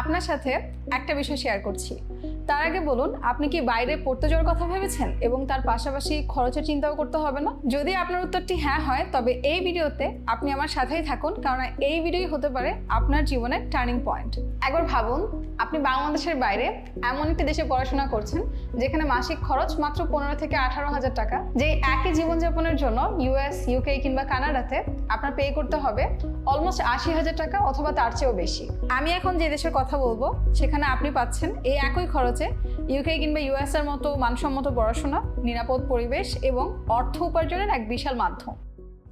আপনার সাথে একটা বিষয় শেয়ার করছি। তার আগে বলুন, আপনি কি বাইরে পড়তে যাওয়ার কথা ভেবেছেন এবং তার পাশাপাশি খরচের চিন্তাও করতে হবে না? যদি আপনার উত্তরটি হ্যাঁ হয়, তবে এই ভিডিওতে আপনি আমার সাথেই থাকুন, কারণ এই ভিডিওই হতে পারে আপনার জীবনের টার্নিং পয়েন্ট একবার ভাবুন, আপনি বাংলাদেশের বাইরে এমন একটি দেশে পড়াশোনা করছেন, যেখানে মাসিক খরচ মাত্র পনেরো থেকে আঠারো হাজার টাকা। যে একই জীবনযাপনের জন্য ইউএস ইউকে কিংবা কানাডাতে আপনার পে করতে হবে অলমোস্ট আশি হাজার টাকা অথবা তার চেয়েও বেশি। আমি এখন যে দেশের কথা বলব। সেখানে আপনি পাচ্ছেন এই একই খরচে ইউকে কিংবা ইউএস এর মতো মানসম্মত পড়াশোনা, নিরাপদ পরিবেশ এবং অর্থ উপার্জনের এক বিশাল মাধ্যম।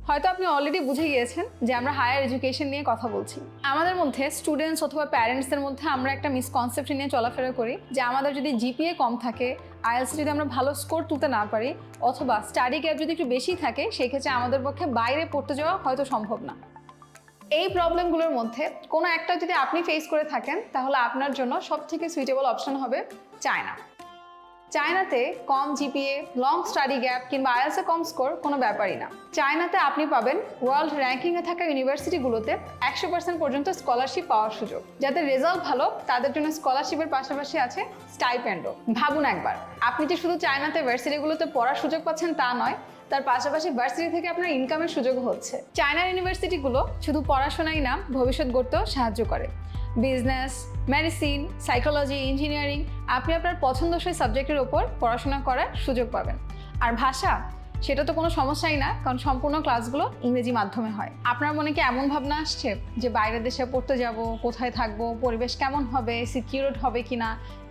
হয়তো আপনি অলরেডি বুঝে গিয়েছেন যে আমরা হায়ার এডুকেশন নিয়ে কথা বলছি। আমাদের মধ্যে স্টুডেন্টস অথবা প্যারেন্টসদের মধ্যে আমরা একটা মিসকনসেপ্ট নিয়ে চলাফেরা করি যে আমাদের যদি জিপিএ কম থাকে আইএলস যদি আমরা ভালো স্কোর তুলতে না পারি, অথবা স্টাডি গ্যাপ যদি একটু বেশি থাকে, সেক্ষেত্রে আমাদের পক্ষে বাইরে পড়তে যাওয়া হয়তো সম্ভব না। এই প্রবলেমগুলোর মধ্যে কোনো একটা যদি আপনি ফেস করে থাকেন, তাহলে আপনার জন্য সব থেকে সুইটেবল অপশন হবে চায়না চায়নাতে কম জিপিএ লং স্টাডি গ্যাপ কিংবা আইএলসে কম স্কোর কোনো ব্যাপারই না। চায়নাতে আপনি পাবেন ওয়ার্ল্ড র্যাঙ্কিংয়ে থাকা ইউনিভার্সিটিগুলোতে একশো পার্সেন্ট পর্যন্ত স্কলারশিপ পাওয়ার সুযোগ। যাদের রেজাল্ট ভালো, তাদের জন্য স্কলারশিপের পাশাপাশি আছে স্টাইপেন্ডও ভাবুন একবার, আপনি যে শুধু চায়নাতে ভার্সিটিগুলোতে পড়ার সুযোগ পাচ্ছেন তা নয় তার পাশাপাশি ভার্সিটি থেকে আপনার ইনকামের সুযোগ হচ্ছে। চায়নার ইউনিভার্সিটিগুলো শুধু পড়াশোনাই না, ভবিষ্যৎ গড়তেও সাহায্য করে। বিজনেস মেডিসিন সাইকোলজি ইঞ্জিনিয়ারিং আপনি আপনার পছন্দসই সাবজেক্টের ওপর পড়াশোনা করার সুযোগ পাবেন। আর ভাষা, সেটা তো কোনো সমস্যাই না, কারণ সম্পূর্ণ ক্লাসগুলো ইংরেজি মাধ্যমে হয়। আপনার মনে কি এমন ভাবনা আসছে যে বাইরের দেশে পড়তে যাব, কোথায় থাকব, পরিবেশ কেমন হবে সিকিউরড হবে কিনা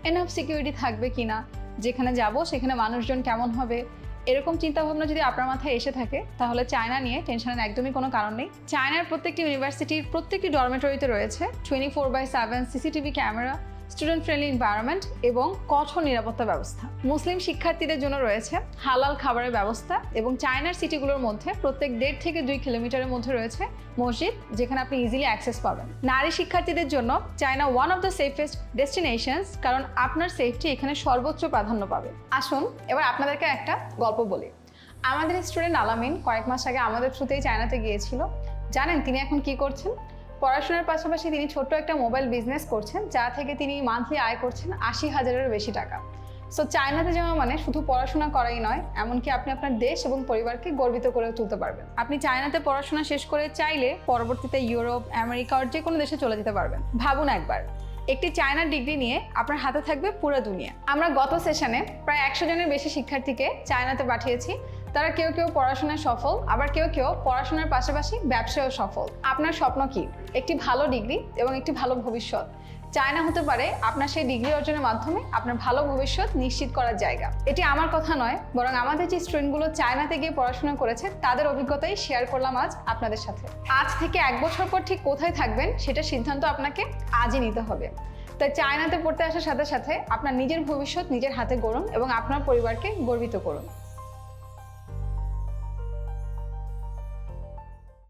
এনাফ সিকিউরিটি থাকবে কিনা, যেখানে যাব সেখানে মানুষজন কেমন হবে এরকম চিন্তা ভাবনা যদি আপনার মাথায় এসে থাকে, তাহলে চায়না নিয়ে টেনশনের একদমই কোনো কারণ নেই। চায়নার প্রত্যেকটি ইউনিভার্সিটির প্রত্যেকটি ডরমেটরিতে রয়েছে twenty four by seven CCTV camera student friendly environment এবং কঠোর নিরাপত্তা ব্যবস্থা। মুসলিম শিক্ষার্থীদের জন্য রয়েছে হালাল খাবারের ব্যবস্থা এবং চায়নার সিটিগুলোর মধ্যে প্রত্যেক দেড় থেকে দুই কিলোমিটারের মধ্যে রয়েছে মসজিদ, যেখানে আপনি ইজিলি অ্যাক্সেস পাবেন। নারী শিক্ষার্থীদের জন্য China one of the safest destinations কারণ আপনার সেফটি এখানে সর্বোচ্চ প্রাধান্য পাবে। আসুন, এবার আপনাদেরকে একটা গল্প বলি। আমাদের স্টুডেন্ট আলামিন কয়েক মাস আগে আমাদের থ্রুতেই চায়নাতে গিয়েছিল। জানেন তিনি এখন কি করছেন? পড়াশোনার পাশাপাশি তিনি ছোট্ট একটা মোবাইল বিজনেস করছেন, যা থেকে তিনি মান্থলি আয় করছেন আশি হাজারেরও বেশি টাকা। সো চায়নাতে যাওয়া মানে শুধু পড়াশোনা করাই নয়, এমনকি আপনি আপনার দেশ এবং পরিবারকে গর্বিত করে তুলতে পারবেন। আপনি চায়নাতে পড়াশোনা শেষ করে চাইলে পরবর্তীতে ইউরোপ, আমেরিকা আর যে কোনো দেশে চলে যেতে পারবেন। ভাবুন একবার, একটি চায়নার ডিগ্রি নিয়ে আপনার হাতে থাকবে পুরো দুনিয়া। আমরা গত সেশনে প্রায় একশো জনের বেশি শিক্ষার্থীকে চায়নাতে পাঠিয়েছি। তারা কেউ কেউ পড়াশোনায় সফল, আবার কেউ কেউ পড়াশোনার পাশাপাশি ব্যবসায়ও সফল। আপনার স্বপ্ন কি? একটি ভালো ডিগ্রি এবং একটি ভালো ভবিষ্যৎ। চায়না হতে পারে আপনার সেই ডিগ্রি অর্জনের মাধ্যমে আপনার ভালো ভবিষ্যৎ নিশ্চিত করার জায়গা। এটি আমার কথা নয়, বরং আমাদের যে স্টুডেন্টগুলো চায়নাতে গিয়ে পড়াশোনা করেছে, তাদের অভিজ্ঞতাই শেয়ার করলাম আজ আপনাদের সাথে। আজ থেকে এক বছর পর ঠিক কোথায় থাকবেন সেটা সিদ্ধান্ত আপনাকে আজই নিতে হবে। তাই চায়নাতে পড়তে আসার সাথে সাথে আপনার নিজের ভবিষ্যৎ নিজের হাতে গড়ুন এবং আপনার পরিবারকে গর্বিত করুন।